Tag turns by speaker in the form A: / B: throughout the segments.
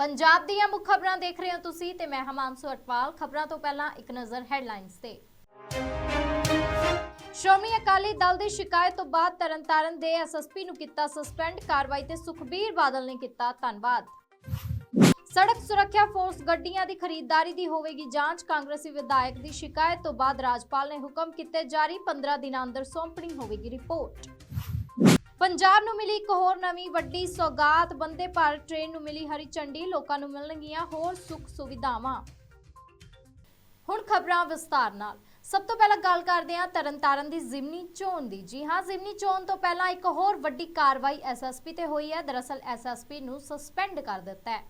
A: ਪੰਜਾਬ ਦੀਆਂ ਮੁੱਖ ਖਬਰਾਂ ਦੇਖ ਰਹੇ ਹੋ ਤੁਸੀਂ ਤੇ ਮੈਂ ਹਮਾਂਸੂ ਅਟਵਾਲ। ਖਬਰਾਂ ਤੋਂ ਪਹਿਲਾਂ ਇੱਕ ਨਜ਼ਰ ਹੈਡਲਾਈਨਸ ਤੇ। ਸ਼੍ਰੋਮਣੀ ਅਕਾਲੀ ਦਲ ਦੀ ਸ਼ਿਕਾਇਤ ਤੋਂ ਬਾਅਦ ਤਰਨਤਾਰਨ ਦੇ ਐਸਐਸਪੀ ਨੂੰ ਕੀਤਾ ਸਸਪੈਂਡ। ਕਾਰਵਾਈ ਤੇ ਸੁਖਬੀਰ ਬਾਦਲ ਨੇ ਕੀਤਾ ਧੰਨਵਾਦ। ਸੜਕ ਸੁਰੱਖਿਆ ਫੋਰਸ ਗੱਡੀਆਂ ਦੀ ਖਰੀਦਦਾਰੀ ਦੀ ਹੋਵੇਗੀ ਜਾਂਚ। ਕਾਂਗਰਸੀ ਵਿਧਾਇਕ ਦੀ ਸ਼ਿਕਾਇਤ ਤੋਂ ਬਾਅਦ ਰਾਜਪਾਲ ਨੇ ਹੁਕਮ ਕੀਤੇ ਜਾਰੀ। 15 ਦਿਨਾਂ ਅੰਦਰ ਸੌਂਪਣੀ ਹੋਵੇਗੀ ਰਿਪੋਰਟ। ਪੰਜਾਬ ਨੂੰ ਮਿਲੀ ਇੱਕ ਹੋਰ ਨਵੀਂ ਵੱਡੀ ਸੌਗਾਤ। ਬੰਦੇ ਭਾਰਤ ਟ੍ਰੇਨ ਨੂੰ ਮਿਲੀ ਹਰੀ ਝੰਡੀ, ਲੋਕਾਂ ਨੂੰ ਮਿਲਣਗੀਆਂ ਹੋਰ ਸੁੱਖ ਸੁਵਿਧਾਵਾਂ। ਹੁਣ ਖਬਰਾਂ ਵਿਸਤਾਰ ਨਾਲ। ਸਭ ਤੋਂ ਪਹਿਲਾਂ ਗੱਲ ਕਰਦੇ ਹਾਂ ਤਰਨਤਾਰਨ ਦੀ ਜ਼ਿਮਨੀ ਚੋਣ ਦੀ। ਜੀ ਹਾਂ, ਜ਼ਿਮਨੀ ਚੋਣ ਤੋਂ ਪਹਿਲਾਂ ਇੱਕ ਹੋਰ ਵੱਡੀ ਕਾਰਵਾਈ ਐਸਐਸਪੀ ਤੇ ਹੋਈ ਹੈ। ਦਰਅਸਲ ਐਸਐਸਪੀ ਨੂੰ ਸਸਪੈਂਡ ਕਰ ਦਿੱਤਾ ਹੈ।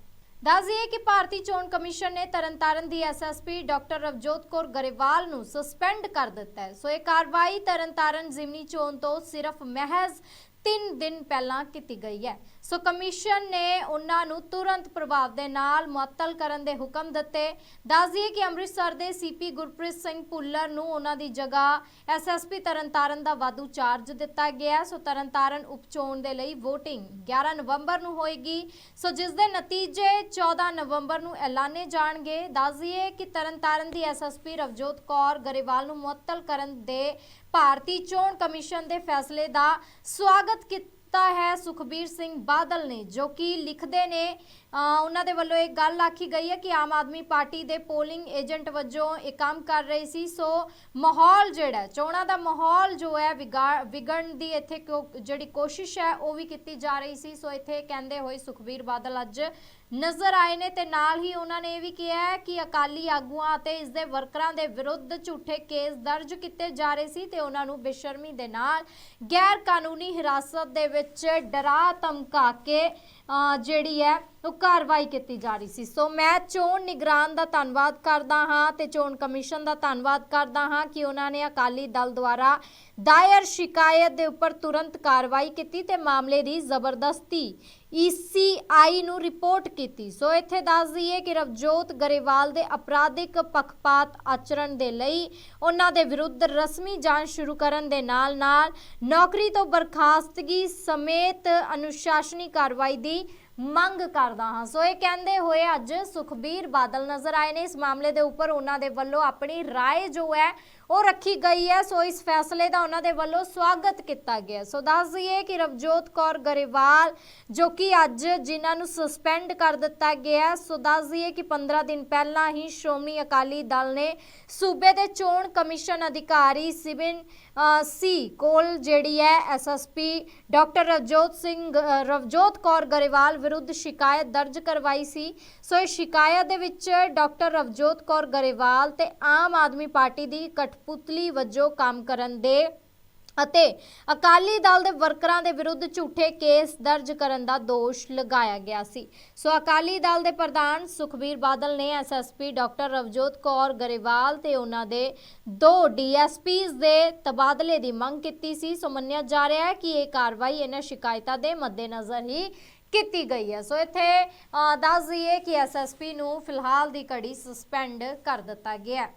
A: ਦੱਸ ਦਈਏ ਕਿ ਭਾਰਤੀ ਚੋਣ ਕਮਿਸ਼ਨ ਨੇ ਤਰਨਤਾਰਨ ਦੀ ਐਸਐਸਪੀ ਡਾਕਟਰ ਰਵਜੋਤ ਕੌਰ ਗਰੇਵਾਲ ਨੂੰ ਸਸਪੈਂਡ ਕਰ ਦਿੱਤਾ ਹੈ। ਸੋ ਇਹ ਕਾਰਵਾਈ ਤਰਨਤਾਰਨ ਜ਼ਿਮਨੀ ਚੋਣ ਤੋਂ ਸਿਰਫ ਮਹਿਜ਼ 3 ਦਿਨ ਪਹਿਲਾਂ ਕੀਤੀ ਗਈ ਹੈ। ਸੋ ਕਮਿਸ਼ਨ ਨੇ ਉਹਨਾਂ ਨੂੰ ਤੁਰੰਤ ਪ੍ਰਭਾਵ ਦੇ ਨਾਲ ਮੁਅੱਤਲ ਕਰਨ ਦੇ ਹੁਕਮ ਦਿੱਤੇ। ਦੱਸ ਦਈਏ ਕਿ ਅੰਮ੍ਰਿਤਸਰ ਦੇ ਸੀਪੀ ਗੁਰਪ੍ਰੀਤ ਸਿੰਘ ਭੁੱਲਰ ਨੂੰ ਉਹਨਾਂ ਦੀ ਜਗ੍ਹਾ ਐਸਐਸਪੀ ਤਰਨਤਾਰਨ ਦਾ ਵਾਧੂ ਚਾਰਜ ਦਿੱਤਾ ਗਿਆ ਸੋ ਤਰਨਤਾਰਨ ਉਪਚੋਣ ਦੇ ਲਈ VOTING 11 ਨਵੰਬਰ ਨੂੰ ਹੋਏਗੀ। ਸੋ ਜਿਸ ਦੇ ਨਤੀਜੇ 14 ਨਵੰਬਰ ਨੂੰ ਐਲਾਨੇ ਜਾਣਗੇ। ਦੱਸ ਦਈਏ ਕਿ ਤਰਨਤਾਰਨ ਦੀ ਐਸਐਸਪੀ ਰਵਜੋਤ ਕੌਰ ਗਰੇਵਾਲ ਨੂੰ ਮੁਅੱਤਲ ਕਰਨ ਦੇ ਭਾਰਤੀ ਚੋਣ ਕਮਿਸ਼ਨ ਦੇ ਫੈਸਲੇ ਦਾ ਸਵਾਗਤ ਕੀਤਾ ਹੈ ਸੁਖਬੀਰ ਸਿੰਘ ਬਾਦਲ ਨੇ, ਜੋ ਕਿ ਲਿਖਦੇ ਨੇ ਉਹਨਾਂ ਦੇ ਵੱਲੋਂ ਇੱਕ ਗੱਲ ਆਖੀ ਗਈ ਹੈ ਕਿ ਆਮ ਆਦਮੀ ਪਾਰਟੀ ਦੇ ਪੋਲਿੰਗ ਏਜੰਟ ਵਜੋਂ ਇਹ ਕੰਮ ਕਰ ਰਹੀ ਸੀ। ਸੋ ਮਾਹੌਲ ਜਿਹੜਾ ਚੋਣਾਂ ਦਾ ਮਾਹੌਲ ਜੋ ਹੈ ਵਿਗਾੜ ਵਿਗੜਨ ਦੀ ਇੱਥੇ ਜਿਹੜੀ ਕੋਸ਼ਿਸ਼ ਹੈ, ਉਹ ਵੀ ਕੀਤੀ ਜਾ ਰਹੀ ਸੀ। ਸੋ ਇੱਥੇ ਕਹਿੰਦੇ ਹੋਏ ਸੁਖਬੀਰ ਬਾਦਲ ਅੱਜ ਨਜ਼ਰ ਆਏ ਨੇ ਤੇ ਨਾਲ ਹੀ ਉਹਨਾਂ ਨੇ ਇਹ ਵੀ ਕਿਹਾ ਕਿ ਅਕਾਲੀ ਆਗੂਆਂ ਅਤੇ ਇਸ ਦੇ ਵਰਕਰਾਂ ਦੇ ਵਿਰੁੱਧ ਝੂਠੇ ਕੇਸ ਦਰਜ ਕੀਤੇ ਜਾ ਰਹੇ ਸੀ ਤੇ ਉਹਨਾਂ ਨੂੰ ਬੇਸ਼ਰਮੀ ਦੇ ਨਾਲ ਗੈਰ ਕਾਨੂੰਨੀ ਹਿਰਾਸਤ ਦੇ ਵਿੱਚ ਡਰਾ ਧਮਕਾ ਕੇ ਜਿਹੜੀ ਹੈ, ਉਹ ਕਾਰਵਾਈ ਕੀਤੀ ਜਾ ਰਹੀ ਸੀ। ਸੋ ਮੈਂ ਚੋਣ ਨਿਗਰਾਨ ਦਾ ਧੰਨਵਾਦ ਕਰਦਾ ਹਾਂ ਤੇ ਚੋਣ ਕਮਿਸ਼ਨ ਦਾ ਧੰਨਵਾਦ ਕਰਦਾ ਹਾਂ ਕਿ ਉਹਨਾਂ ਨੇ ਅਕਾਲੀ ਦਲ ਦੁਆਰਾ ਦਾਇਰ ਸ਼ਿਕਾਇਤ ਦੇ ਉੱਪਰ ਤੁਰੰਤ ਕਾਰਵਾਈ ਕੀਤੀ ਤੇ ਮਾਮਲੇ ਦੀ ਜ਼ਬਰਦਸਤੀ ECI ਨੂੰ ਰਿਪੋਰਟ ਕੀਤੀ ਸੋ ਇੱਥੇ ਦੱਸ ਦਈਏ ਕਿ ਰਵਜੋਤ ਗਰੇਵਾਲ ਦੇ ਅਪਰਾਧਿਕ ਪੱਖਪਾਤ ਆਚਰਣ ਦੇ ਲਈ ਉਹਨਾਂ ਦੇ ਵਿਰੁੱਧ ਰਸਮੀ ਜਾਂਚ ਸ਼ੁਰੂ ਕਰਨ ਦੇ ਨਾਲ-ਨਾਲ ਨੌਕਰੀ ਤੋਂ ਬਰਖਾਸਤਗੀ ਸਮੇਤ ਅਨੁਸ਼ਾਸਨੀ ਕਾਰਵਾਈ ਦੀ ਮੰਗ ਕਰਦਾ ਹਾਂ ਸੋ ਇਹ ਕਹਿੰਦੇ ਹੋਏ ਅੱਜ ਸੁਖਬੀਰ ਬਾਦਲ ਨਜ਼ਰ ਆਏ ਨੇ ਇਸ ਮਾਮਲੇ ਦੇ ਉੱਪਰ ਉਹਨਾਂ ਦੇ ਵੱਲੋਂ ਆਪਣੀ رائے ਜੋ ਹੈ ਉਹ ਰੱਖੀ ਗਈ ਹੈ। ਸੋ ਇਸ ਫੈਸਲੇ ਦਾ ਉਹਨਾਂ ਦੇ ਵੱਲੋਂ ਸਵਾਗਤ ਕੀਤਾ ਗਿਆ ਸੋ ਦੱਸ ਦਈਏ ਕਿ ਰਵਜੋਤ ਕੌਰ ਗਰੇਵਾਲ, ਜੋ ਕਿ ਅੱਜ ਜਿਨ੍ਹਾਂ ਨੂੰ ਸਸਪੈਂਡ ਕਰ ਦਿੱਤਾ ਗਿਆ ਸੋ ਦੱਸ ਦਈਏ ਕਿ 15 ਦਿਨ ਪਹਿਲਾਂ ਹੀ ਸ਼੍ਰੋਮਣੀ ਅਕਾਲੀ ਦਲ ਨੇ ਸੂਬੇ ਦੇ ਚੋਣ ਕਮਿਸ਼ਨ ਅਧਿਕਾਰੀ ਸਿਬਨ ਸੀ ਕੋਲ ਜਿਹੜੀ ਹੈ ਐਸਐਸਪੀ ਡਾਕਟਰ ਰਵਜੋਤ ਸਿੰਘ ਰਵਜੋਤ ਕੌਰ ਗਰੇਵਾਲ ਵਿਰੁੱਧ ਸ਼ਿਕਾਇਤ ਦਰਜ ਕਰਵਾਈ ਸੀ। ਸੋ ਇਸ ਸ਼ਿਕਾਇਤ ਦੇ ਵਿੱਚ ਡਾਕਟਰ ਰਵਜੋਤ ਕੌਰ ਗਰੇਵਾਲ ਤੇ ਆਮ ਆਦਮੀ ਪਾਰਟੀ ਦੀ ਕਠਪੁਤਲੀ ਵਜੋਂ ਕੰਮ ਕਰਨ ਦੇ ਅਤੇ ਅਕਾਲੀ ਦਲ ਦੇ ਵਰਕਰਾਂ ਦੇ ਵਿਰੁੱਧ ਝੂਠੇ ਕੇਸ ਦਰਜ ਕਰਨ ਦਾ ਦੋਸ਼ ਲਗਾਇਆ ਗਿਆ ਸੀ। ਸੋ ਅਕਾਲੀ ਦਲ ਦੇ ਪ੍ਰਧਾਨ ਸੁਖਬੀਰ ਬਾਦਲ ਨੇ ਐਸਐਸਪੀ ਡਾਕਟਰ ਰਵਜੋਤ ਕੌਰ ਗਰੇਵਾਲ ਤੇ ਉਹਨਾਂ ਦੇ ਦੋ ਡੀਐਸਪੀਜ਼ ਦੇ ਤਬਾਦਲੇ ਦੀ ਮੰਗ ਕੀਤੀ ਸੀ। ਸੋ ਮੰਨਿਆ ਜਾ ਰਿਹਾ ਹੈ ਕਿ ਇਹ ਕਾਰਵਾਈ ਇਹਨਾਂ ਸ਼ਿਕਾਇਤਾਂ ਦੇ ਮੱਦੇਨਜ਼ਰ ਹੀ ਕੀਤੀ ਗਈ ਹੈ। ਸੋ ਇੱਥੇ ਦੱਸ ਦਈਏ ਕਿ ਐਸਐਸਪੀ ਨੂੰ ਫਿਲਹਾਲ ਦੀ ਘੜੀ ਸਸਪੈਂਡ ਕਰ ਦਿੱਤਾ ਗਿਆ ਹੈ।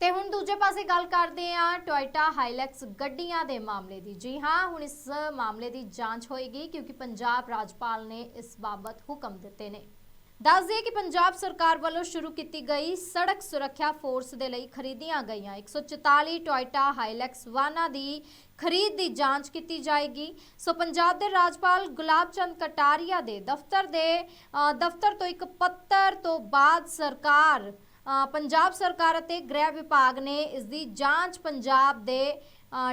A: ਤੇ ਹੁਣ ਦੂਜੇ ਪਾਸੇ ਗੱਲ ਕਰਦੇ ਹਾਂ ਟੋਇਟਾ ਹਾਈਲੈਕਸ ਗੱਡੀਆਂ ਦੇ ਮਾਮਲੇ ਦੀ। ਜੀ ਹਾਂ, ਹੁਣ ਇਸ ਮਾਮਲੇ ਦੀ ਜਾਂਚ ਹੋਏਗੀ ਕਿਉਂਕਿ ਪੰਜਾਬ ਰਾਜਪਾਲ ਨੇ ਇਸ ਬਾਬਤ ਹੁਕਮ ਦਿੱਤੇ ਨੇ। ਦੱਸ ਦਈਏ ਕਿ ਪੰਜਾਬ ਸਰਕਾਰ ਵੱਲੋਂ ਸ਼ੁਰੂ ਕੀਤੀ ਗਈ ਸੜਕ ਸੁਰੱਖਿਆ ਫੋਰਸ ਦੇ ਲਈ ਖਰੀਦੀਆਂ ਗਈਆਂ। 144 ਟੋਇਟਾ ਹਾਈਲੈਕਸ ਵਾਹਨਾਂ ਦੀ ਖਰੀਦ ਦੀ ਜਾਂਚ ਕੀਤੀ ਜਾਏਗੀ। ਸੋ ਪੰਜਾਬ ਦੇ ਰਾਜਪਾਲ ਗੁਲਾਬ ਚੰਦ ਕਟਾਰੀਆ ਦੇ ਦਫ਼ਤਰ ਦੇ ਦਫ਼ਤਰ ਤੋਂ ਇੱਕ ਪੱਤਰ ਤੋਂ ਬਾਅਦ ਸਰਕਾਰ ਪੰਜਾਬ ਸਰਕਾਰ ਅਤੇ ਗ੍ਰਹਿ ਵਿਭਾਗ ਨੇ ਇਸ ਦੀ ਜਾਂਚ ਪੰਜਾਬ ਦੇ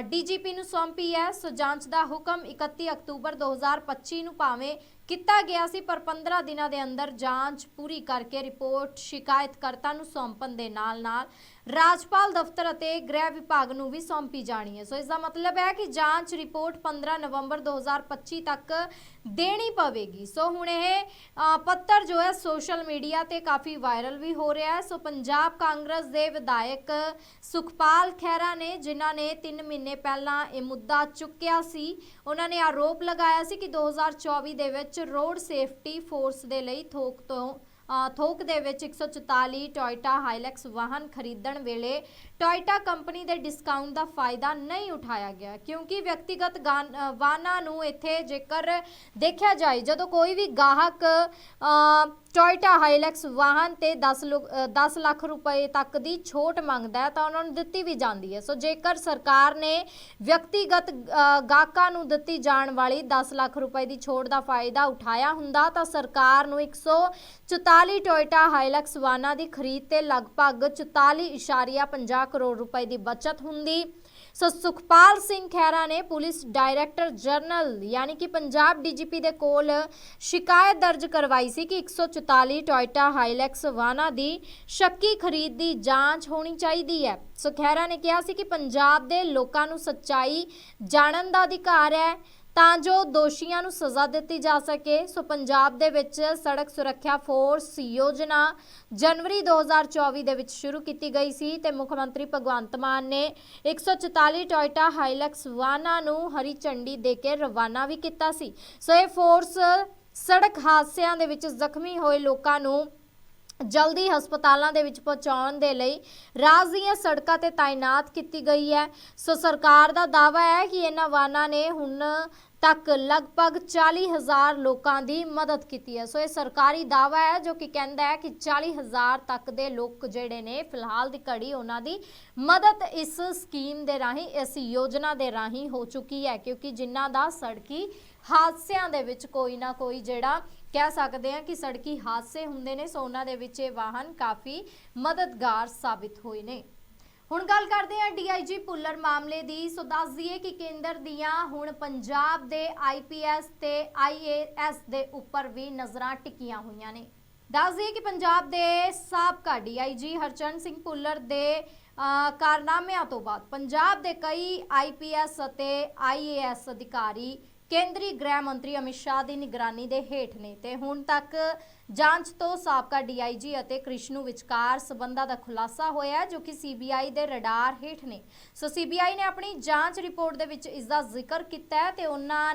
A: ਡੀਜੀਪੀ ਨੂੰ ਸੌਂਪੀ ਹੈ। ਸੋ ਜਾਂਚ ਦਾ ਹੁਕਮ 31 ਅਕਤੂਬਰ 2025 ਨੂੰ ਭਾਵੇਂ ਕੀਤਾ ਗਿਆ ਸੀ, ਪਰ 15 ਦਿਨਾਂ ਦੇ ਅੰਦਰ ਜਾਂਚ ਪੂਰੀ ਕਰਕੇ ਰਿਪੋਰਟ ਸ਼ਿਕਾਇਤਕਰਤਾ ਨੂੰ ਸੌਂਪਣ ਦੇ ਨਾਲ-ਨਾਲ ਰਾਜਪਾਲ ਦਫ਼ਤਰ ਅਤੇ ਗ੍ਰਹਿ ਵਿਭਾਗ ਨੂੰ ਵੀ ਸੌਂਪੀ ਜਾਣੀ ਹੈ। ਸੋ ਇਸ ਦਾ ਮਤਲਬ ਹੈ ਕਿ ਜਾਂਚ ਰਿਪੋਰਟ 15 ਨਵੰਬਰ 2025 ਤੱਕ ਦੇਣੀ ਪਵੇਗੀ। ਸੋ ਹੁਣ ਇਹ ਪੱਤਰ ਜੋ ਹੈ ਸੋਸ਼ਲ ਮੀਡੀਆ ਤੇ ਕਾਫੀ ਵਾਇਰਲ ਵੀ ਹੋ ਰਿਹਾ ਹੈ। ਸੋ ਪੰਜਾਬ ਕਾਂਗਰਸ ਦੇ ਵਿਧਾਇਕ ਸੁਖਪਾਲ ਖਹਿਰਾ ਨੇ, ਜਿਨ੍ਹਾਂ ਨੇ 3 ਮਹੀਨੇ ਪਹਿਲਾਂ ਇਹ ਮੁੱਦਾ ਚੁੱਕਿਆ ਸੀ, ਉਹਨਾਂ ਨੇ ਆਰੋਪ ਲਗਾਇਆ ਸੀ ਕਿ 2024 ਦੇ ਵਿੱਚ ਰੋਡ ਸੇਫਟੀ ਫੋਰਸ ਦੇ ਲਈ ਥੋਕ ਤੋਂ ਥੋਕ ਦੇ ਵਿੱਚ 144 ਟੋਇਟਾ ਹਾਈਲੈਕਸ ਵਾਹਨ ਖਰੀਦਣ ਵੇਲੇ ਟੋਇਟਾ ਕੰਪਨੀ ਦੇ ਡਿਸਕਾਊਂਟ ਦਾ ਫਾਇਦਾ ਨਹੀਂ ਉਠਾਇਆ ਗਿਆ, ਕਿਉਂਕਿ ਵਿਅਕਤੀਗਤ ਗਾਨ- ਵਾਹਨਾਂ ਨੂੰ ਇੱਥੇ ਜੇਕਰ ਦੇਖਿਆ ਜਾਏ, ਜਦੋਂ ਕੋਈ ਵੀ ਗਾਹਕ ਟੋਇਟਾ ਹਾਈਲੈਕਸ ਵਾਹਨ ਤੇ 10 ਲੁ- ਅ, 10 ਲੱਖ ਰੁਪਏ ਤੱਕ ਦੀ ਛੋਟ ਮੰਗਦਾ ਹੈ ਤਾਂ ਉਹਨਾਂ ਨੂੰ ਦਿੱਤੀ ਵੀ ਜਾਂਦੀ ਹੈ। ਸੋ ਜੇਕਰ ਸਰਕਾਰ ਨੇ ਵਿਅਕਤੀਗਤ ਗਾਹਕਾਂ ਨੂੰ ਦਿੱਤੀ ਜਾਣ ਵਾਲੀ 10 ਲੱਖ ਰੁਪਏ ਦੀ ਛੋਟ ਦਾ ਫਾਇਦਾ ਉਠਾਇਆ ਹੁੰਦਾ ਤਾਂ ਸਰਕਾਰ ਨੂੰ 144 ਟੋਇਟਾ ਹਾਈਲੈਕਸ ਵਾਹਨਾਂ ਦੀ ਖਰੀਦ ਤੇ ਲਗਭਗ 44.50 ਕਰੋੜ ਰੁਪਏ ਦੀ ਬਚਤ ਹੁੰਦੀ। ਸੋ ਸੁਖਪਾਲ ਸਿੰਘ ਖਹਿਰਾ ਨੇ ਪੁਲਿਸ ਡਾਇਰੈਕਟਰ ਜਨਰਲ ਯਾਨੀ ਕਿ ਪੰਜਾਬ ਡੀਜੀਪੀ ਦੇ ਕੋਲ ਸ਼ਿਕਾਇਤ ਦਰਜ ਕਰਵਾਈ ਸੀ ਕਿ 144 ਟੋਇਟਾ ਹਾਈਲੈਕਸ ਵਾਹਨਾਂ ਦੀ ਸ਼ੱਕੀ ਖਰੀਦ ਦੀ ਜਾਂਚ ਹੋਣੀ ਚਾਹੀਦੀ ਹੈ। ਸੋ ਖਹਿਰਾ ਨੇ ਕਿਹਾ ਸੀ ਕਿ ਪੰਜਾਬ ਦੇ ਲੋਕਾਂ ਨੂੰ ਸੱਚਾਈ ਜਾਣਨ ਦਾ ਅਧਿਕਾਰ ਹੈ। ਤਾਂ ਜੋ ਦੋਸ਼ੀਆਂ ਨੂੰ ਸਜ਼ਾ ਦਿੱਤੀ ਜਾ ਸਕੇ। ਸੋ ਪੰਜਾਬ ਦੇ ਵਿੱਚ ਸੜਕ ਸੁਰੱਖਿਆ ਫੋਰਸ ਯੋਜਨਾ ਜਨਵਰੀ 2024 ਦੇ ਵਿੱਚ ਸ਼ੁਰੂ ਕੀਤੀ ਗਈ ਸੀ ਤੇ ਮੁੱਖ ਮੰਤਰੀ ਭਗਵੰਤ ਮਾਨ ਨੇ 144 ਟੋਇਟਾ ਹਾਈਲੈਕਸ ਵਾਹਨਾਂ ਨੂੰ ਹਰੀ ਝੰਡੀ ਦੇ ਕੇ ਰਵਾਨਾ ਵੀ ਕੀਤਾ ਸੀ। ਸੋ ਇਹ ਫੋਰਸ ਸੜਕ ਹਾਦਸਿਆਂ ਦੇ ਵਿੱਚ ਜ਼ਖਮੀ ਹੋਏ ਲੋਕਾਂ ਨੂੰ ਜਲਦੀ ਹਸਪਤਾਲਾਂ ਦੇ ਵਿੱਚ ਪਹੁੰਚਾਉਣ ਦੇ ਲਈ ਰਾਜ ਦੀਆਂ ਸੜਕਾਂ ਤੇ ਤਾਇਨਾਤ ਕੀਤੀ ਗਈ ਹੈ। ਸੋ ਸਰਕਾਰ ਦਾ ਦਾਅਵਾ ਹੈ ਕਿ ਇਹਨਾਂ ਵਾਹਨਾਂ ਨੇ ਹੁਣ ਤੱਕ ਲਗਭਗ 40000 ਲੋਕਾਂ ਦੀ ਮਦਦ ਕੀਤੀ ਹੈ। ਸੋ ਇਹ ਸਰਕਾਰੀ ਦਾਅਵਾ ਹੈ ਜੋ ਕਿ ਕਹਿੰਦਾ ਹੈ ਕਿ 40000 ਤੱਕ ਦੇ ਲੋਕ ਜਿਹੜੇ ਨੇ, ਫਿਲਹਾਲ ਦੀ ਘੜੀ ਉਹਨਾਂ ਦੀ ਮਦਦ ਇਸ ਸਕੀਮ ਦੇ ਰਾਹੀਂ, ਇਸ ਯੋਜਨਾ ਦੇ ਰਾਹੀਂ ਹੋ ਚੁੱਕੀ ਹੈ, ਕਿਉਂਕਿ ਜਿਨ੍ਹਾਂ ਦਾ ਸੜਕੀ ਹਾਦਸਿਆਂ ਦੇ ਵਿੱਚ ਕੋਈ ਨਾ ਕੋਈ ਜਿਹੜਾ ਕਹਿ ਸਕਦੇ ਹਾਂ ਕਿ ਸੜਕੀ ਹਾਦਸੇ ਹੁੰਦੇ ਨੇ, ਸੋ ਉਹਨਾਂ ਦੇ ਵਿੱਚ ਇਹ ਵਾਹਨ ਕਾਫੀ ਮਦਦਗਾਰ ਸਾਬਿਤ ਹੋਏ ਨੇ। ਹੁਣ ਗੱਲ ਕਰਦੇ ਹਾਂ ਡੀਆਈਜੀ ਪੁੱਲਰ ਮਾਮਲੇ ਦੀ। ਸੋ ਦੱਸ ਦਈਏ ਕਿ ਕੇਂਦਰ ਦੀਆਂ ਹੁਣ ਪੰਜਾਬ ਦੇ ਆਈਪੀਐਸ ਤੇ ਆਈਏਐਸ ਦੇ ਉੱਪਰ ਵੀ ਨਜ਼ਰਾਂ ਟਿਕੀਆਂ ਹੋਈਆਂ ਨੇ। ਦੱਸ ਦਈਏ ਕਿ ਪੰਜਾਬ ਦੇ ਸਾਬਕਾ ਡੀਆਈਜੀ ਹਰਚਰਨ ਸਿੰਘ ਪੁੱਲਰ ਦੇ ਕਾਰਨਾਮਿਆਂ ਤੋਂ ਬਾਅਦ ਪੰਜਾਬ ਦੇ ਕਈ ਆਈਪੀਐਸ ਅਤੇ ਆਈਏਐਸ ਅਧਿਕਾਰੀ ਕੇਂਦਰੀ ਗ੍ਰਹਿ ਮੰਤਰੀ ਅਮਿਤ ਸ਼ਾਹ ਦੀ ਨਿਗਰਾਨੀ ਦੇ ਹੇਠ ਨੇ ਤੇ ਹੁਣ ਤੱਕ ਜਾਂਚ ਤੋਂ ਸਾਬਕਾ ਡੀਆਈਜੀ ਅਤੇ ਕ੍ਰਿਸ਼ਨੂ ਵਿਚਕਾਰ ਸਬੰਧਾਂ ਦਾ ਖੁਲਾਸਾ ਹੋਇਆ ਜੋ ਕਿ ਸੀਬੀਆਈ ਦੇ ਰਡਾਰ ਹੇਠ ਨੇ। ਸੋ ਸੀਬੀਆਈ ਨੇ ਆਪਣੀ ਜਾਂਚ ਰਿਪੋਰਟ ਦੇ ਵਿੱਚ ਇਸ ਦਾ ਜ਼ਿਕਰ ਕੀਤਾ ਹੈ ਤੇ ਉਹਨਾਂ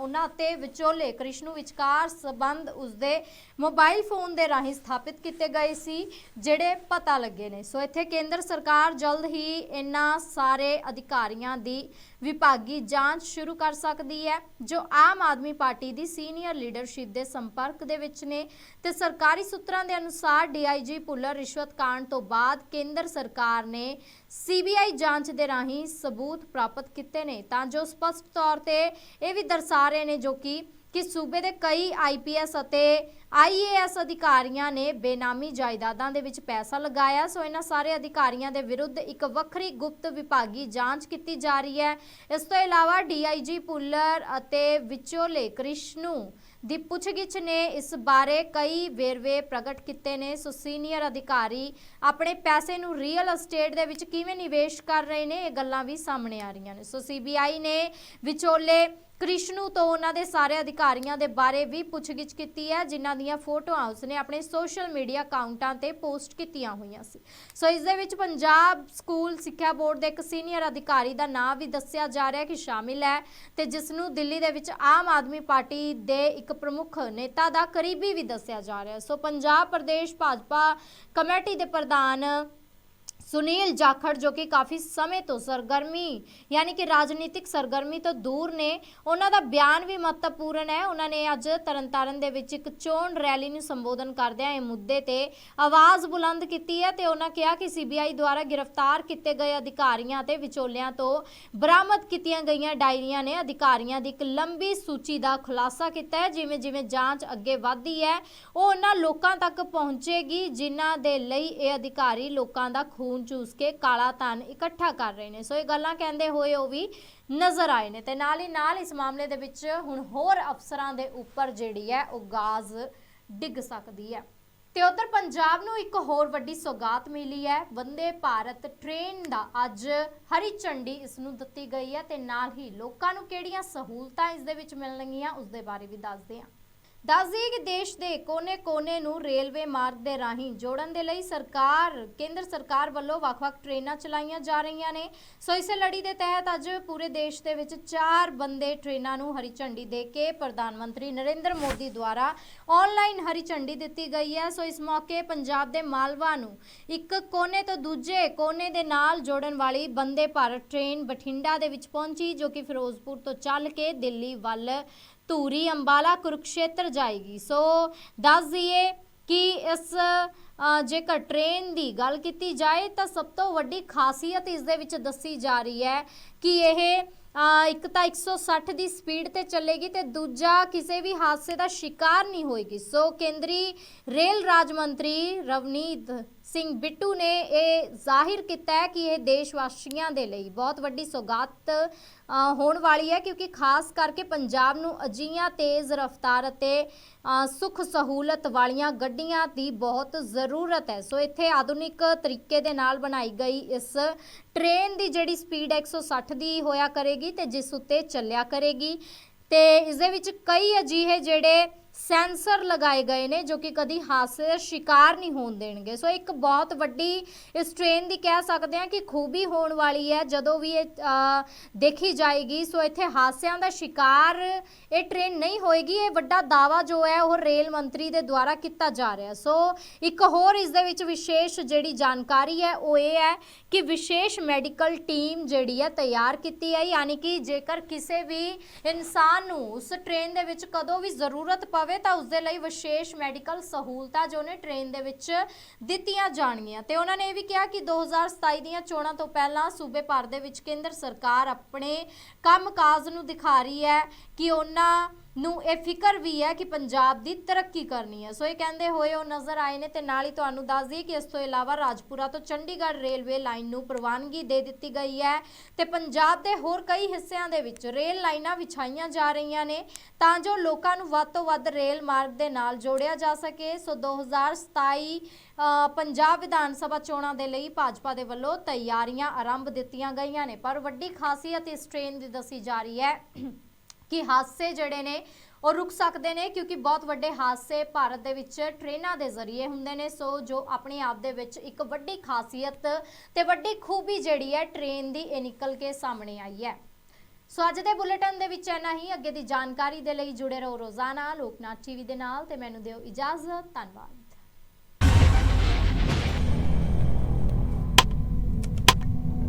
A: ਉਹਨਾਂ ਤੇ ਵਿਚੋਲੇ ਕ੍ਰਿਸ਼ਨੂ ਵਿਚਕਾਰ ਸਬੰਧ ਉਸਦੇ ਮੋਬਾਈਲ ਫੋਨ ਦੇ ਰਾਹੀਂ ਸਥਾਪਿਤ ਕੀਤੇ ਗਏ ਸੀ, ਜਿਹੜੇ ਪਤਾ ਲੱਗੇ ਨੇ। ਸੋ ਇੱਥੇ ਕੇਂਦਰ ਸਰਕਾਰ ਜਲਦ ਹੀ ਇਹਨਾਂ ਸਾਰੇ ਅਧਿਕਾਰੀਆਂ ਦੀ ਵਿਭਾਗੀ ਜਾਂਚ ਸ਼ੁਰੂ ਕਰ ਸਕਦੀ ਹੈ। ਜੋ ਆਮ ਆਦਮੀ ਪਾਰਟੀ ਦੀ ਸੀਨੀਅਰ ਲੀਡਰਸ਼ਿਪ ਦੇ ਸੰਪਰਕ ਦੇ ਵਿੱਚ ਨੇ ਤੇ ਸਰਕਾਰੀ ਸੂਤਰਾਂ ਦੇ ਅਨੁਸਾਰ ਡੀਆਈਜੀ ਪੁੱਲਰ ਰਿਸ਼ਵਤ ਕਾਂਡ ਤੋਂ ਬਾਅਦ ਕੇਂਦਰ ਸਰਕਾਰ ਨੇ ਸੀਬੀਆਈ ਜਾਂਚ ਦੇ ਰਾਹੀਂ ਸਬੂਤ ਪ੍ਰਾਪਤ ਕੀਤੇ ਨੇ। ਤਾਂ ਜੋ ਸਪਸ਼ਟ ਤੌਰ ਤੇ ਇਹ ਵੀ ਦਰਸਾ ਰਹੇ ਨੇ ਜੋ ਕਿ ਕਿ ਸੂਬੇ ਦੇ ਕਈ ਆਈਪੀਐਸ ਅਤੇ ਆਈਏਐਸ ਅਧਿਕਾਰੀਆਂ ਨੇ ਬੇਨਾਮੀ ਜਾਇਦਾਦਾਂ ਦੇ ਵਿੱਚ ਪੈਸਾ ਲਗਾਇਆ। ਸੋ ਇਹਨਾਂ ਸਾਰੇ ਅਧਿਕਾਰੀਆਂ ਦੇ ਵਿਰੁੱਧ ਇੱਕ ਵੱਖਰੀ ਗੁਪਤ ਵਿਭਾਗੀ ਜਾਂਚ ਕੀਤੀ ਜਾ ਰਹੀ ਹੈ। ਇਸ ਤੋਂ ਇਲਾਵਾ ਡੀਆਈਜੀ ਪੁੱਲਰ ਅਤੇ ਵਿਚੋਲੇ ਕ੍ਰਿਸ਼ਨੂ ਦੀ ਪੁੱਛਗਿੱਛ ਨੇ ਇਸ ਬਾਰੇ ਕਈ ਵੇਰਵੇ ਪ੍ਰਗਟ ਕੀਤੇ ਨੇ। ਸੋ ਸੀਨੀਅਰ ਅਧਿਕਾਰੀ ਆਪਣੇ ਪੈਸੇ ਨੂੰ ਰੀਅਲ ਅਸਟੇਟ ਦੇ ਵਿੱਚ ਕਿਵੇਂ ਨਿਵੇਸ਼ ਕਰ ਰਹੇ ਨੇ, ਇਹ ਗੱਲਾਂ ਵੀ ਸਾਹਮਣੇ ਆ ਰਹੀਆਂ ਨੇ। ਸੋ ਸੀਬੀਆਈ ਨੇ ਵਿਚੋਲੇ ਕ੍ਰਿਸ਼ਨੂ ਤੋਂ ਉਹਨਾਂ ਦੇ ਸਾਰੇ ਅਧਿਕਾਰੀਆਂ ਦੇ ਬਾਰੇ ਵੀ ਪੁੱਛਗਿੱਛ ਕੀਤੀ ਹੈ, ਜਿਨ੍ਹਾਂ ਦੀਆਂ ਫੋਟੋਆਂ ਉਸਨੇ ਆਪਣੇ ਸੋਸ਼ਲ ਮੀਡੀਆ ਅਕਾਊਂਟਾਂ ਤੇ ਪੋਸਟ ਕੀਤੀਆਂ ਹੋਈਆਂ ਸੀ। ਸੋ ਇਸ ਦੇ ਵਿੱਚ ਪੰਜਾਬ ਸਕੂਲ ਸਿੱਖਿਆ ਬੋਰਡ ਦੇ ਇੱਕ ਸੀਨੀਅਰ ਅਧਿਕਾਰੀ ਦਾ ਨਾਮ ਵੀ ਦੱਸਿਆ ਜਾ ਰਿਹਾ ਕਿ ਸ਼ਾਮਿਲ ਹੈ ਤੇ ਜਿਸ ਨੂੰ ਦਿੱਲੀ ਦੇ ਵਿੱਚ ਆਮ ਆਦਮੀ ਪਾਰਟੀ ਦੇ ਇੱਕ ਪ੍ਰਮੁੱਖ ਨੇਤਾ ਦਾ ਕਰੀਬੀ ਵੀ ਦੱਸਿਆ ਜਾ ਰਿਹਾ ਸੋ ਪੰਜਾਬ ਪ੍ਰਦੇਸ਼ ਭਾਜਪਾ ਕਮੇਟੀ ਦੇ ਪ੍ਰਧਾਨ ਸੁਨੀਲ ਜਾਖੜ ਜੋ ਕਿ ਕਾਫੀ ਸਮੇਂ ਤੋਂ ਸਰਗਰਮੀ ਯਾਨੀ ਕਿ ਰਾਜਨੀਤਿਕ ਸਰਗਰਮੀ ਤੋਂ ਦੂਰ ਨੇ ਉਹਨਾਂ ਦਾ ਬਿਆਨ ਵੀ ਮਹੱਤਵਪੂਰਨ ਹੈ ਉਹਨਾਂ ਨੇ ਅੱਜ ਤਰਨਤਾਰਨ ਦੇ ਵਿੱਚ ਇੱਕ ਚੋਣ ਰੈਲੀ ਨੂੰ ਸੰਬੋਧਨ ਕਰਦਿਆਂ ਇਹ ਮੁੱਦੇ ਤੇ ਆਵਾਜ਼ ਬੁਲੰਦ ਕੀਤੀ ਹੈ ਤੇ ਉਹਨਾਂ ਕਿਹਾ ਕਿ ਸੀਬੀਆਈ ਦੁਆਰਾ ਗ੍ਰਿਫਤਾਰ ਕੀਤੇ ਗਏ ਅਧਿਕਾਰੀਆਂ ਤੇ ਵਿਚੋਲਿਆਂ ਤੋਂ ਬਰਾਮਦ ਕੀਤੀਆਂ ਗਈਆਂ ਡਾਇਰੀਆਂ ਨੇ ਅਧਿਕਾਰੀਆਂ ਦੀ ਇੱਕ ਲੰਬੀ ਸੂਚੀ ਦਾ ਖੁਲਾਸਾ ਕੀਤਾ ਹੈ ਜਿਵੇਂ ਜਿਵੇਂ ਜਾਂਚ ਅੱਗੇ ਵਧਦੀ ਹੈ ਉਹ ਉਹਨਾਂ ਲੋਕਾਂ ਤੱਕ ਪਹੁੰਚੇਗੀ ਜਿਨ੍ਹਾਂ ਦੇ ਲਈ ਇਹ ਅਧਿਕਾਰੀ ਲੋਕਾਂ ਦਾ ਖੂਨ ਚੂਸ ਕੇ ਕਾਲਾ ਧਨ ਇਕੱਠਾ ਕਰ ਰਹੇ ਨੇ। ਸੋ ਇਹ ਗੱਲਾਂ ਕਹਿੰਦੇ ਹੋਏ ਉਹ ਵੀ ਨਜ਼ਰ ਆਏ ਨੇ ਤੇ ਨਾਲ ਹੀ ਨਾਲ ਇਸ ਮਾਮਲੇ ਦੇ ਵਿੱਚ ਹੁਣ ਹੋਰ ਅਫਸਰਾਂ ਦੇ ਉੱਪਰ ਜਿਹੜੀ ਹੈ ਉਹ ਗਾਜ਼ ਡਿੱਗ ਸਕਦੀ ਹੈ। ਤੇ ਉਧਰ ਪੰਜਾਬ ਨੂੰ ਇੱਕ ਹੋਰ ਵੱਡੀ ਸੌਗਾਤ ਮਿਲੀ ਹੈ। ਵੰਦੇ ਭਾਰਤ ਟ੍ਰੇਨ ਦਾ ਅੱਜ ਹਰੀ ਝੰਡੀ ਇਸ ਨੂੰ ਦਿੱਤੀ ਗਈ ਹੈ ਤੇ ਨਾਲ ਹੀ ਲੋਕਾਂ ਨੂੰ ਕਿਹੜੀਆਂ ਸਹੂਲਤਾਂ ਇਸ ਦੇ ਵਿੱਚ ਮਿਲਣਗੀਆਂ ਉਸ ਦੇ ਬਾਰੇ ਵੀ ਦੱਸਦੇ ਹਾਂ। ਦੱਸ ਕਿ ਦੇਸ਼ ਦੇ ਕੋਨੇ-ਕੋਨੇ ਨੂੰ ਰੇਲਵੇ ਮਾਰਗ ਦੇ ਰਾਹੀਂ ਜੋੜਨ ਦੇ ਲਈ ਸਰਕਾਰ, ਕੇਂਦਰ ਸਰਕਾਰ ਵੱਲੋਂ ਵੱਖ-ਵੱਖ ਟ੍ਰੇਨਾਂ ਚਲਾਈਆਂ ਜਾ ਰਹੀਆਂ ਨੇ। ਸੋ ਇਸੇ ਲੜੀ ਦੇ ਤਹਿਤ ਅੱਜ ਪੂਰੇ ਦੇਸ਼ ਦੇ ਵਿੱਚ ਚਾਰ ਬੰਦੇ ਟ੍ਰੇਨਾਂ ਨੂੰ ਹਰੀ ਝੰਡੀ ਦੇ ਕੇ ਪ੍ਰਧਾਨ ਮੰਤਰੀ ਨਰਿੰਦਰ ਮੋਦੀ ਦੁਆਰਾ ਆਨਲਾਈਨ ਹਰੀ ਝੰਡੀ ਦਿੱਤੀ ਗਈ ਹੈ। ਸੋ ਇਸ ਮੌਕੇ ਪੰਜਾਬ ਦੇ ਮਾਲਵਾ ਨੂੰ ਇੱਕ ਕੋਨੇ ਤੋਂ ਦੂਜੇ ਕੋਨੇ ਦੇ ਨਾਲ ਜੋੜਨ ਵਾਲੀ ਬੰਦੇ ਭਾਰਤ ਟ੍ਰੇਨ ਬਠਿੰਡਾ ਦੇ ਵਿੱਚ ਪਹੁੰਚੀ, ਜੋ ਕਿ ਫਿਰੋਜ਼ਪੁਰ ਤੋਂ ਚੱਲ ਕੇ ਦਿੱਲੀ ਵੱਲ ਧੂਰੀ ਅੰਬਾਲਾ ਕੁਰੂਕਸ਼ੇਤਰ ਜਾਏਗੀ। ਸੋ ਦੱਸ ਦਈਏ ਕਿ ਇਸ ਜੇਕਰ ਟ੍ਰੇਨ ਦੀ ਗੱਲ ਕੀਤੀ ਜਾਏ ਤਾਂ ਸਭ ਤੋਂ ਵੱਡੀ ਖਾਸੀਅਤ ਇਸ ਦੇ ਵਿੱਚ ਦੱਸੀ ਜਾ ਰਹੀ ਹੈ ਕਿ ਇਹ ਅ, ਇੱਕ ਤਾਂ 160 ਦੀ ਸਪੀਡ ਤੇ ਚੱਲੇਗੀ ਤੇ ਦੂਜਾ ਕਿਸੇ ਵੀ ਹਾਦਸੇ ਦਾ ਸ਼ਿਕਾਰ ਨਹੀਂ ਹੋਏਗੀ। ਸੋ ਕੇਂਦਰੀ ਰੇਲ ਰਾਜ ਮੰਤਰੀ ਰਵਨੀਤ ਸਿੰਘ ਬਿੱਟੂ ਨੇ ਇਹ ਜ਼ਾਹਿਰ ਕੀਤਾ ਹੈ ਕਿ ਇਹ ਦੇਸ਼ ਵਾਸੀਆਂ ਦੇ ਲਈ ਬਹੁਤ ਵੱਡੀ ਸੌਗਾਤ ਹੋਣ ਵਾਲੀ ਹੈ ਕਿਉਂਕਿ ਖਾਸ ਕਰਕੇ ਪੰਜਾਬ ਨੂੰ ਅਜੀਆਂ ਤੇਜ਼ ਰਫ਼ਤਾਰ ਅਤੇ ਅ, ਸੁੱਖ ਸਹੂਲਤ ਵਾਲੀਆਂ ਗੱਡੀਆਂ ਦੀ ਬਹੁਤ ਜ਼ਰੂਰਤ ਹੈ। ਸੋ ਇੱਥੇ ਆਧੁਨਿਕ ਤਰੀਕੇ ਦੇ ਨਾਲ ਬਣਾਈ ਗਈ ਇਸ ਟ੍ਰੇਨ ਦੀ ਜਿਹੜੀ ਸਪੀਡ 160 ਦੀ ਹੋਇਆ ਕਰੇਗੀ ਤੇ ਜਿਸ ਉੱਤੇ ਚੱਲਿਆ ਕਰੇਗੀ ਤੇ ਇਸ ਦੇ ਵਿੱਚ ਕਈ ਅਜਿਹੇ ਜਿਹੜੇ ਸੈਂਸਰ ਲਗਾਏ ਗਏ ਨੇ ਜੋ ਕਿ ਕਦੀ ਹਾਦਸੇ ਦਾ ਸ਼ਿਕਾਰ ਨਹੀਂ ਹੋਣ ਦੇਣਗੇ। ਸੋ ਇੱਕ ਬਹੁਤ ਵੱਡੀ ਇਸ ਟ੍ਰੇਨ ਦੀ ਕਹਿ ਸਕਦੇ ਹਾਂ ਕਿ ਖੂਬੀ ਹੋਣ ਵਾਲੀ ਹੈ, ਜਦੋਂ ਵੀ ਇਹ ਦੇਖੀ ਜਾਏਗੀ। ਸੋ ਇੱਥੇ ਹਾਦਸਿਆਂ ਦਾ ਸ਼ਿਕਾਰ ਇਹ ਟ੍ਰੇਨ ਨਹੀਂ ਹੋਏਗੀ। ਇਹ ਵੱਡਾ ਦਾਵਾ ਜੋ ਹੈ, ਉਹ ਰੇਲ ਮੰਤਰੀ ਦੇ ਦੁਆਰਾ ਕੀਤਾ ਜਾ ਰਿਹਾ। ਸੋ ਇੱਕ ਹੋਰ ਇਸ ਦੇ ਵਿੱਚ ਵਿਸ਼ੇਸ਼ ਜਿਹੜੀ ਜਾਣਕਾਰੀ ਹੈ, ਉਹ ਇਹ ਹੈ ਕਿ ਵਿਸ਼ੇਸ਼ ਮੈਡੀਕਲ ਟੀਮ ਜਿਹੜੀ ਹੈ, ਤਿਆਰ ਕੀਤੀ ਹੈ। ਯਾਨੀ ਕਿ ਜੇਕਰ ਕਿਸੇ ਵੀ ਇਨਸਾਨ ਨੂੰ ਉਸ ਟ੍ਰੇਨ ਦੇ ਵਿੱਚ ਕਦੋਂ ਵੀ ਜ਼ਰੂਰਤ ਪਵੇ ਤਾਂ ਉਸ ਦੇ ਲਈ ਵਿਸ਼ੇਸ਼ ਮੈਡੀਕਲ ਸਹੂਲਤਾਂ ਜੋ ਨੇ ਟ੍ਰੇਨ ਦੇ ਵਿੱਚ ਦਿੱਤੀਆਂ ਜਾਣਗੀਆਂ। ਤੇ ਉਹਨਾਂ ਨੇ ਇਹ ਵੀ ਕਿਹਾ ਕਿ 2027 ਦੀਆਂ ਚੋਣਾਂ ਤੋਂ ਪਹਿਲਾਂ ਸੂਬੇ ਭਰ ਦੇ ਵਿੱਚ ਕੇਂਦਰ ਸਰਕਾਰ ਆਪਣੇ ਕੰਮਕਾਜ ਨੂੰ ਦਿਖਾ ਰਹੀ ਹੈ ਕਿ ਉਹਨਾਂ ਨੂੰ ਇਹ ਫਿਕਰ ਵੀ ਹੈ ਕਿ ਪੰਜਾਬ ਦੀ ਤਰੱਕੀ ਕਰਨੀ ਹੈ। ਸੋ ਇਹ ਕਹਿੰਦੇ ਹੋਏ ਉਹ ਨਜ਼ਰ ਆਏ ਨੇ ਤੇ ਨਾਲ ਹੀ ਤੁਹਾਨੂੰ ਦੱਸ ਦਈਏ ਕਿ ਇਸ ਤੋਂ ਇਲਾਵਾ ਰਾਜਪੁਰਾ ਤੋਂ ਚੰਡੀਗੜ੍ਹ ਰੇਲਵੇ ਲਾਈਨ ਨੂੰ ਪ੍ਰਵਾਨਗੀ ਦੇ ਦਿੱਤੀ ਗਈ ਹੈ ਤੇ ਪੰਜਾਬ ਦੇ ਹੋਰ ਕਈ ਹਿੱਸਿਆਂ ਦੇ ਵਿੱਚ ਰੇਲ ਲਾਈਨਾਂ ਵਿਛਾਈਆਂ ਜਾ ਰਹੀਆਂ ਨੇ ਤਾਂ ਜੋ ਲੋਕਾਂ ਨੂੰ ਵੱਧ ਤੋਂ ਵੱਧ ਰੇਲ ਮਾਰਗ ਦੇ ਨਾਲ ਜੋੜਿਆ ਜਾ ਸਕੇ। ਸੋ 2027 ਅ, ਪੰਜਾਬ ਵਿਧਾਨ ਸਭਾ ਚੋਣਾਂ ਦੇ ਲਈ ਭਾਜਪਾ ਦੇ ਵੱਲੋਂ ਤਿਆਰੀਆਂ ਆਰੰਭ ਦਿੱਤੀਆਂ ਗਈਆਂ ਨੇ। ਪਰ ਵੱਡੀ ਖਾਸੀਅਤ ਇਸ ਟ੍ਰੇਨ ਦੀ ਦੱਸੀ ਜਾ ਰਹੀ ਹੈ। ਕਿ ਹਾਦਸੇ ਜਿਹੜੇ ਨੇ ਉਹ ਰੁਕ ਸਕਦੇ ਨੇ ਕਿਉਂਕਿ ਬਹੁਤ ਵੱਡੇ ਹਾਦਸੇ ਭਾਰਤ ਦੇ ਵਿੱਚ ਟ੍ਰੇਨਾਂ ਦੇ ਜ਼ਰੀਏ ਹੁੰਦੇ ਨੇ। ਸੋ ਜੋ ਆਪਣੇ ਆਪ ਦੇ ਵਿੱਚ ਇੱਕ ਵੱਡੀ ਖਾਸੀਅਤ ਤੇ ਵੱਡੀ ਖੂਬੀ ਜਿਹੜੀ ਹੈ, ਟ੍ਰੇਨ ਦੀ ਇਹ ਨਿਕਲ ਕੇ ਸਾਹਮਣੇ ਆਈ ਹੈ। ਸੋ ਅੱਜ ਦੇ ਬੁਲੇਟਿਨ ਦੇ ਵਿੱਚ ਇੰਨਾ ਹੀ। ਅੱਗੇ ਦੀ ਜਾਣਕਾਰੀ ਦੇ ਲਈ ਜੁੜੇ ਰਹੋ ਰੋਜ਼ਾਨਾ ਲੋਕਨਾਥ ਟੀਵੀ ਦੇ ਨਾਲ ਤੇ ਮੈਨੂੰ ਦਿਓ ਇਜਾਜ਼ਤ। ਧੰਨਵਾਦ।